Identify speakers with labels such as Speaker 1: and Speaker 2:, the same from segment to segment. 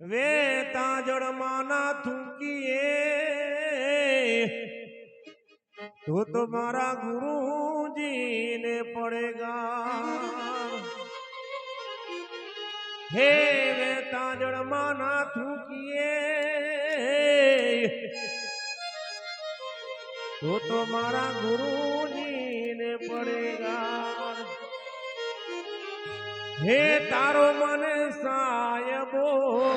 Speaker 1: Way તાજળમાં ના થૂંકીએ. તો તો મારા ગુરુજીને પડેગા. હે વે તાજળમાં ના થૂંકીએ. તો તો મારા ગુરુજીને પડેગા. હે તારો મને સાયબો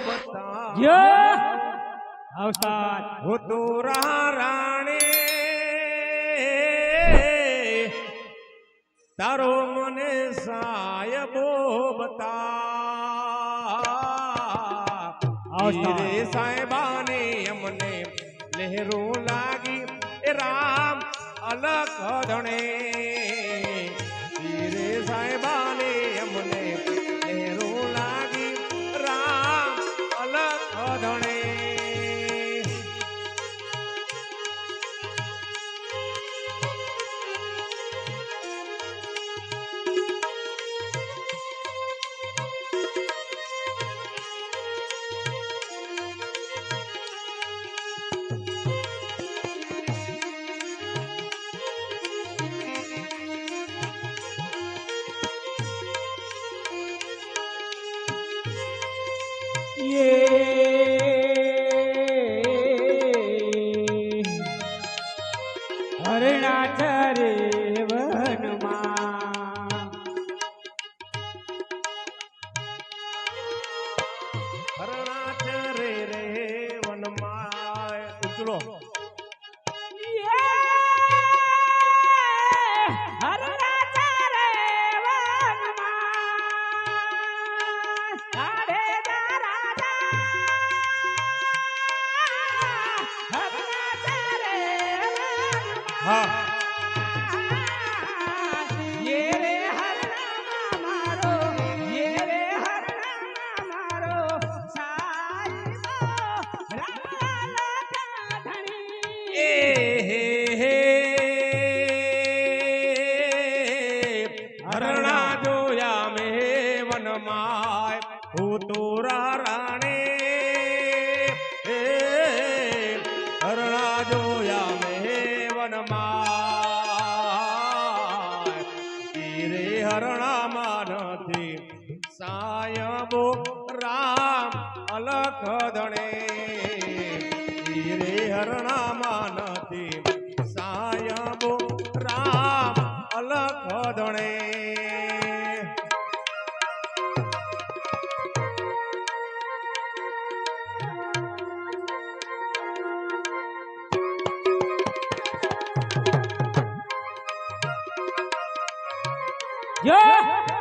Speaker 1: બતા!
Speaker 2: અવસાદ
Speaker 1: હો તો રાણી. તારો મને સાયબો બતા. રે સાહેબાને અમને લહેરો લાગી. રામ અલગ ધણે.
Speaker 2: હરણાથ ચરે વનમાં
Speaker 1: વનમાં સાયબો રામ અલખ ધણે તીરે હરણામાં નથી સાયબો રામ અલખ ધણે
Speaker 2: Yeah!
Speaker 1: દેવ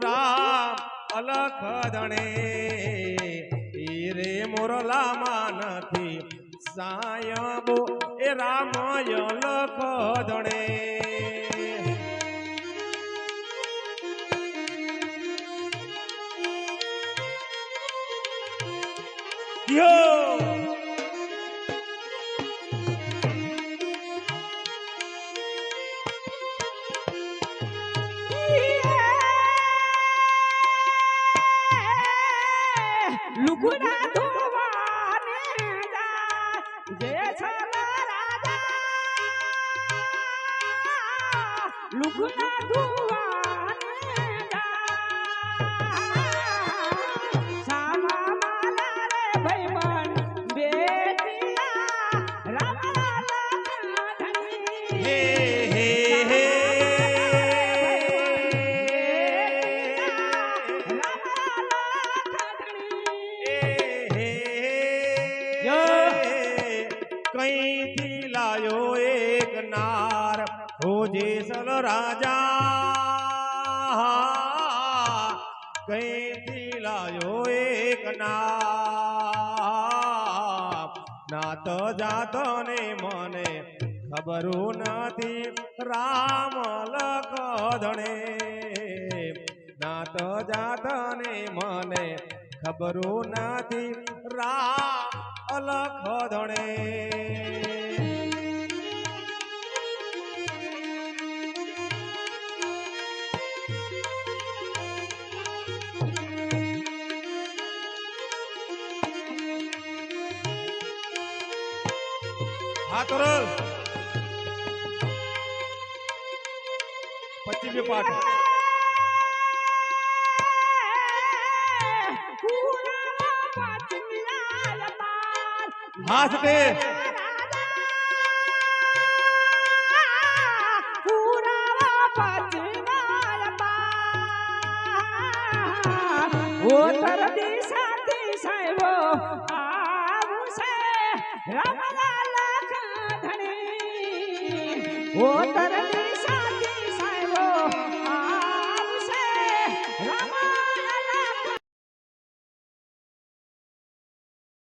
Speaker 2: રામ અલખ ધણે.
Speaker 1: તીરે મુરલામાં નથી સાયબો એ રામ લખ ધણે. યો!
Speaker 2: લુગડા ધોવાને જાય. જે
Speaker 1: જેસલ રાજા કઈથી લાયો એક નાત જાતો ને મને ખબરું નથી, રામ લખધણે. નાત જાત ને મને ખબરું નથી, રામ લખધણે. હા તોરલ પાઠ હાથ
Speaker 2: આવું છે. રામલા 我的